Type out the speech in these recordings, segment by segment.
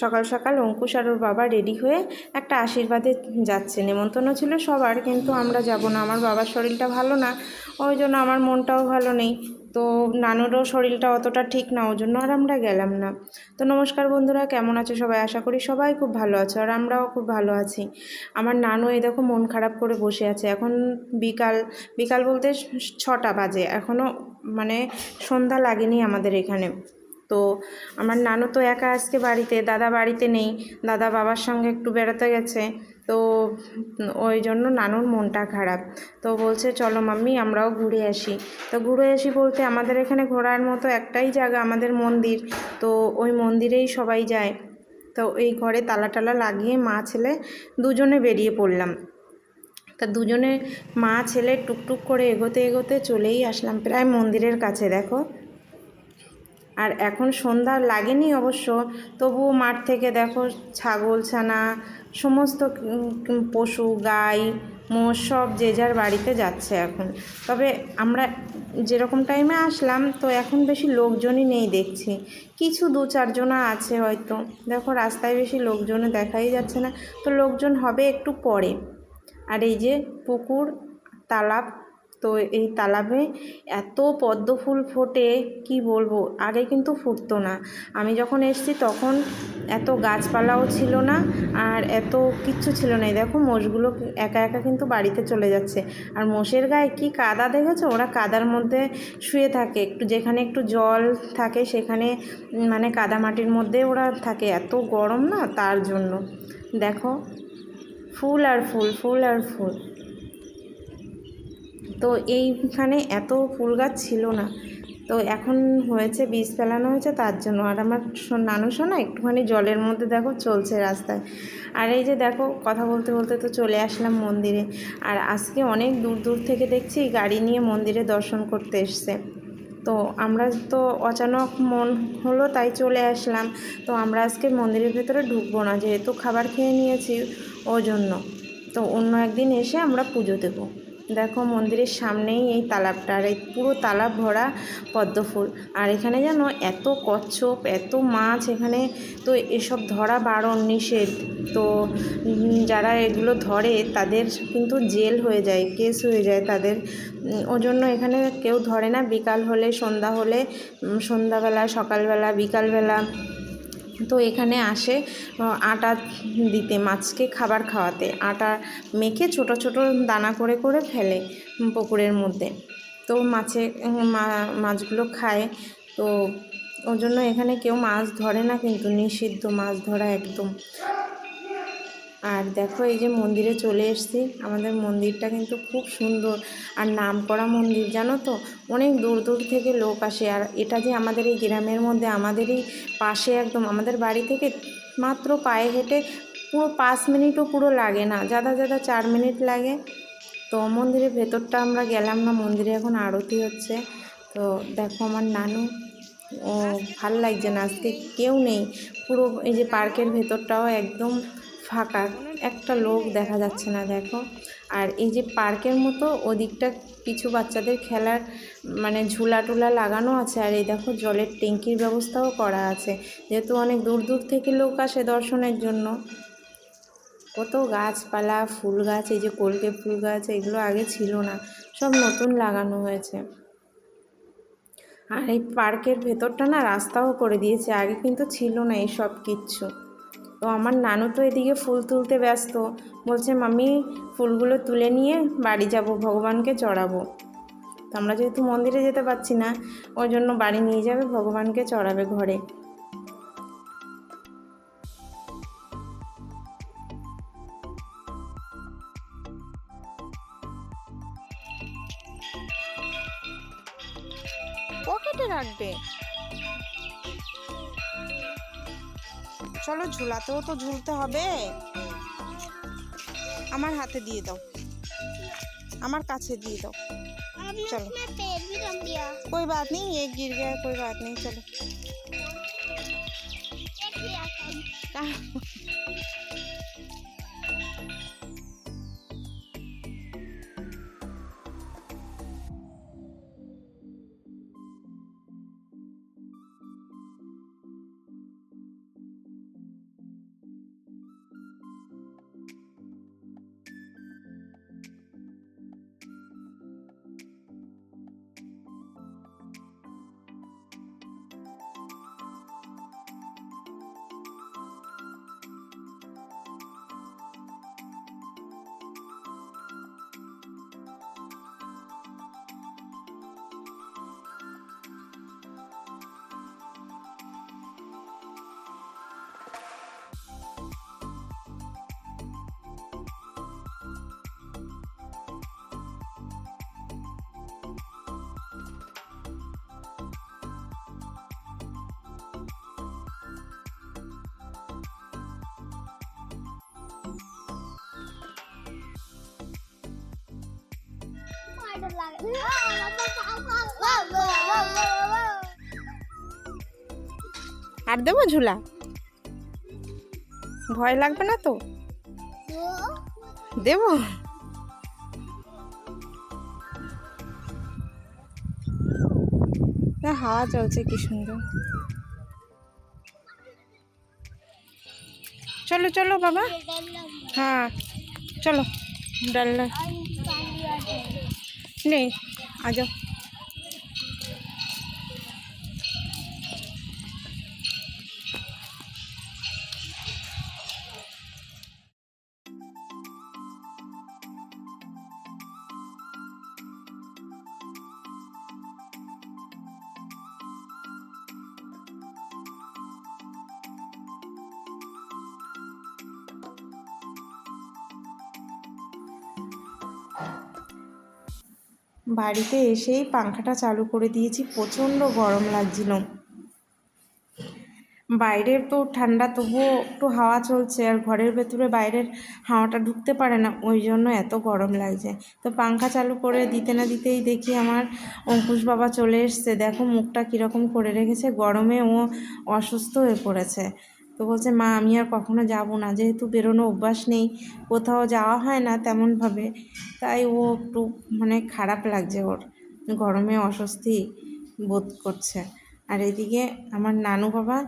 সকাল সকাল অঙ্কুশ আর ওর বাবা রেডি হয়ে একটা আশীর্বাদে যাচ্ছে নেমন্তন্ন ছিল সবার, কিন্তু আমরা যাব না। আমার বাবার শরীরটা ভালো না, ওই জন্য আমার মনটাও ভালো নেই। তো নানুরও শরীরটা অতটা ঠিক না, ওই জন্য আর আমরা গেলাম না। তো নমস্কার বন্ধুরা, কেমন আছো সবাই? আশা করি সবাই খুব ভালো আছো আর আমরাও খুব ভালো আছি। আমার নানু এই দেখো মন খারাপ করে বসে আছে। এখন বিকাল বিকাল বলতে ছটা বাজে। এখনও মানে সন্ধ্যা লাগেনি আমাদের এখানে। তো আমার নানু তো একা আজকে বাড়িতে, দাদা বাড়িতে নেই, দাদা বাবার সঙ্গে একটু বেড়াতে গেছে, তো ওই জন্য নানুর মনটা খারাপ। তো বলছে, চলো মাম্মি, আমরাও ঘুরে আসি। তো ঘুরে আসি বলতে আমাদের এখানে ঘোরার মতো একটাই জায়গা, আমাদের মন্দির। তো ওই মন্দিরেই সবাই যায়। তো এই ঘরে তালা টালা লাগিয়ে মা ছেলে দুজনে বেরিয়ে পড়লাম। তা দুজনে মা ছেলে টুকটুক করে এগোতে এগোতে চলেই আসলাম, প্রায় মন্দিরের কাছে, দেখো। আর এখন সন্ধ্যা লাগেনি অবশ্য। তবুও মাঠ থেকে দেখো ছাগল, ছানা, সমস্ত পশু, গাই, মোষ সব যে যার বাড়িতে যাচ্ছে এখন। তবে আমরা যেরকম টাইমে আসলাম, তো এখন বেশি লোকজনই নেই দেখছি। কিছু দু চারজনা আছে হয়তো। দেখো রাস্তায় বেশি লোকজনে দেখাই যাচ্ছে না। তো লোকজন হবে একটু পরে। আর এই যে পুকুর, তালাব তো এই তালাবে এত পদ্ম ফুল ফোটে, কি বলব? আগে কিন্তু ফুটতো না। আমি যখন এসেছি তখন এত গাছপালাও ছিল না আর এত কিচ্ছু ছিল না। দেখো মোষগুলো একা একা কিন্তু বাড়িতে চলে যাচ্ছে। আর মোষের গায়ে কি কাদা দেখেছ? ওরা কাদার মধ্যে শুয়ে থাকে। একটু যেখানে একটু জল থাকে সেখানে মানে কাদা মাটির মধ্যে ওরা থাকে। এত গরম না তার জন্য। দেখো, ফুল আর ফুল ফুল আর ফুল। তো এইখানে এত ফুল গাছ ছিল না। তো এখন হয়েছে বীজ ফেলানো হয়েছে তার জন্য। আর আমার নানু শোনা একটুখানি জলের মধ্যে দেখো চলছে রাস্তায়। আর এই যে দেখো কথা বলতে বলতে তো চলে আসলাম মন্দিরে। আর আজকে অনেক দূর দূর থেকে দেখছি গাড়ি নিয়ে মন্দিরে দর্শন করতে এসছে। তো আমরা তো অচানক মন হলো তাই চলে আসলাম। তো আমরা আজকে মন্দিরের ভেতরে ঢুকবো না, যেহেতু খাবার খেয়ে নিয়েছি ও জন্য তো অন্য একদিন এসে আমরা পুজো দেবো। দেখো মন্দিরের সামনেই এই তালাবটা, আর এই পুরো তালাব ভরা পদ্ম ফুল আর এখানে যেন এত কচ্ছপ, এত মাছ এখানে, তো এসব ধরা বারণ নিষেধ। তো যারা এগুলো ধরে তাদের কিন্তু জেল হয়ে যায়, কেস হয়ে যায় তাদের। ওই জন্য এখানে কেউ ধরে না, বিকাল হলে, সন্ধ্যা হলে সন্ধ্যাবেলা, সকালবেলা, বিকালবেলা তো এখানে আসে আটা দিতে, মাছকে খাবার খাওয়াতে। আটা মেখে ছোট ছোট দানা করে করে ফেলে পুকুরের মধ্যে। তো মাছে মাছগুলো খায়। তো ওই জন্য এখানে কেউ মাছ ধরে না, কিন্তু নিষিদ্ধ মাছ ধরা একদম। আর দেখো এই যে মন্দিরে চলে এসছি। আমাদের মন্দিরটা কিন্তু খুব সুন্দর। আর নাম করা মন্দির, জানো তো? অনেক দূর দূর থেকে লোক আসে। আর এটা যে আমাদের এই গ্রামের মধ্যে আমাদেরই পাশে একদম, আমাদের বাড়ি থেকে মাত্র পায়ে হেঁটে পুরো পাঁচ মিনিটও পুরো লাগে না। যাদা যাদা চার মিনিট লাগে। তো মন্দিরের ভেতরটা আমরা গেলাম না। মন্দিরে এখন আরতি হচ্ছে। তো দেখো আমার নানু, ও ভালো লাগছে না। আজকে কেউ নেই। পুরো এই যে পার্কের ভেতরটাও একদম ফাঁকা একটা লোক দেখা যাচ্ছে না, দেখো। আর এই যে পার্কের মতো ওদিকটা কিছু বাচ্চাদের খেলার মানে ঝুলা টুলা লাগানো আছে, আর এই দেখো জলের ট্যাঙ্কির ব্যবস্থাও করা আছে। যেহেতু অনেক দূর দূর থেকে লোক আসে দর্শনের জন্য। কত গাছপালা, ফুল গাছ, এই যে কলকে ফুল গাছ, এগুলো আগে ছিল না, সব নতুন লাগানো হয়েছে। আর এই পার্কের ভেতরটা না রাস্তাও করে দিয়েছে, আগে কিন্তু ছিল না এই সব কিচ্ছু তো আমার নানু তো এদিকে ফুল তুলতে ব্যস্ত। বলছে মামি ফুলগুলো তুলে নিয়ে বাড়ি যাব, ভগবানকে চড়াবো। তো আমরা যেহেতু মন্দিরে যেতে পারছি না, ওই জন্য বাড়ি নিয়ে যাবে, ভগবানকে চড়াবে ঘরে। পকেটে রাখবে। চলো ঝুলাতেও তো ঝুলতে হবে আমার হাতে দিয়ে দাও আমার কাছে দিয়ে দাও चलो कोई बात नहीं ये गिर गया कोई बात नहीं चलो আর দেবো ঝুলা? ভয় লাগবে না তো? দেবো? না, হাওয়া চলছে, কি সুন্দর। চলো চলো, বাবা। হ্যাঁ চলো ডাল্লা নেই आ जाओ। বাড়িতে এসেই পাংখাটা চালু করে দিয়েছি, প্রচণ্ড গরম লাগছিল। বাইরের তো ঠান্ডা, তবুও একটু হাওয়া চলছে আর ঘরের ভেতরে বাইরের হাওয়াটা ঢুকতে পারে না, ওই জন্য এত গরম লাগছে। তো পাংখা চালু করে দিতে না দিতেই দেখি আমার অঙ্কুশ বাবা চলে এসছে। দেখো মুখটা কীরকম করে রেখেছে, গরমে ও অসুস্থ হয়ে পড়েছে। তো বলছে মা আমি আর কখনো যাব না। যেহেতু বেরোনো অভ্যাস নেই কোথাও যাওয়া হয় না তেমনভাবে। তাই ও একটু মানে খারাপ লাগছে ওর। গরমে অস্বস্তি বোধ করছে। আর এদিকে আমার নানু বাবা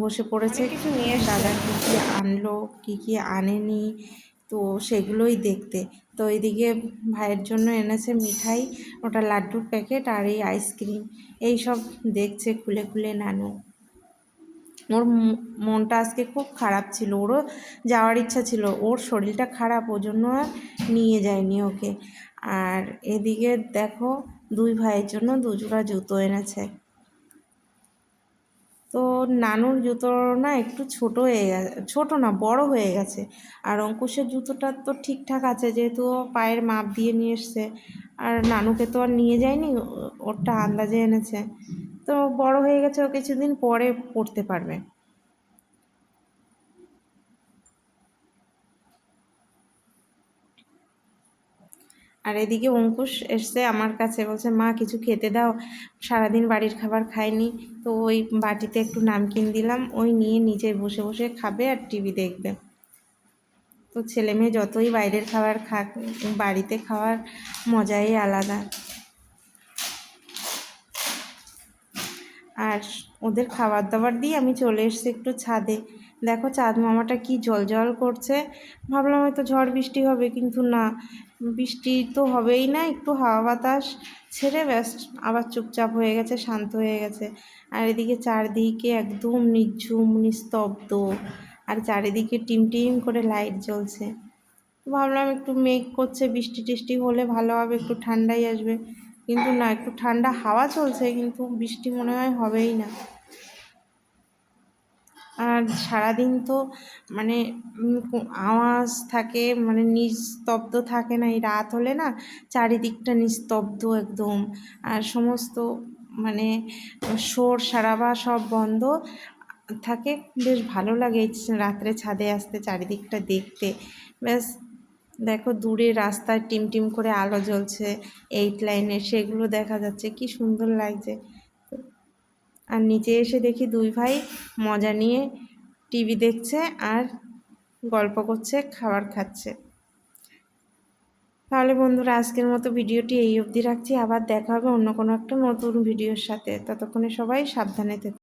বসে পড়েছে। কিছু নিয়ে দাদা কী কী আনলো কী কী আনেনি তো সেগুলোই দেখতে। তো এদিকে ভাইয়ের জন্য এনেছে মিঠাই ওটা লাড্ডুর প্যাকেট আর এই আইসক্রিম। এই সব দেখছে খুলে খুলে নানু। ওর মনটা আজকে খুব খারাপ ছিল। ওরও যাওয়ার ইচ্ছা ছিল। ওর শরীরটা খারাপ ওই জন্য নিয়ে যায়নি ওকে। আর এদিকে দেখো, দুই ভাইয়ের জন্য দুজোড়া জুতো এনেছে। তো নানুর জুতো না একটু ছোট হয়ে গেছে, ছোটো না, বড় হয়ে গেছে। আর অঙ্কুশের জুতোটা তো ঠিকঠাক আছে, যেহেতু ও পায়ের মাপ দিয়ে নিয়ে এসছে। আর নানুকে তো আর নিয়ে যায়নি ওরটা আন্দাজে এনেছে। তো বড় হয়ে গেছে, ও কিছুদিন পরে পড়তে পারবে। আর এদিকে অঙ্কুশ এসছে আমার কাছে, বলছে, মা, কিছু খেতে দাও। সারাদিন বাড়ির খাবার খায়নি তো ওই বাটিতে একটু নামকিন দিলাম, ওই নিয়ে নিচে বসে বসে খাবে আর টিভি দেখবে। তো ছেলে মেয়ে যতই বাইরের খাবার খাক, বাড়িতে খাওয়ার মজাই আলাদা। আর ওদের খাবার দাবার দিয়ে আমি চলে এসেছি একটু ছাদে। দেখো চাঁদ মামাটা কি জল জল করছে। ভাবলাম হয়তো ঝড় বৃষ্টি হবে, কিন্তু না। বৃষ্টি তো হবেই না, একটু হাওয়া বাতাস ছেড়ে ব্যাস, আবার চুপচাপ হয়ে গেছে, শান্ত হয়ে গেছে। আর এদিকে চারদিকে একদম নিঝুম, নিস্তব্ধ। আর চারিদিকে টিম টিম করে লাইট জ্বলছে। ভাবলাম একটু মেঘ করছে বৃষ্টি টিষ্টি হলে ভালো হবে, একটু ঠান্ডাই আসবে। কিন্তু না, একটু ঠান্ডা হাওয়া চলছে, কিন্তু বৃষ্টি মনে হয় হবেই না। আর সারাদিন তো মানে আওয়াজ থাকে মানে নিস্তব্ধ থাকে না, এই রাত হলে না চারিদিকটা নিস্তব্ধ একদম। আর সমস্ত মানে শোর সারাবা সব বন্ধ থাকে, বেশ ভালো লাগে রাত্রে ছাদে আসতে, চারিদিকটা দেখতে। ব্যাস দেখো দূরে রাস্তায় টিম টিম করে আলো জ্বলছে এইট লাইনে সেগুলো দেখা যাচ্ছে, কি সুন্দর লাগছে। আর নিচে এসে দেখি দুই ভাই মজা নিয়ে টিভি দেখছে আর গল্প করছে, খাবার খাচ্ছে। তাহলে বন্ধুরা, আজকের মতো ভিডিওটি এই অবধি রাখছি। আবার দেখা হবে অন্য কোনো একটা নতুন ভিডিওর সাথে। ততক্ষণে সবাই সাবধানে থেকো।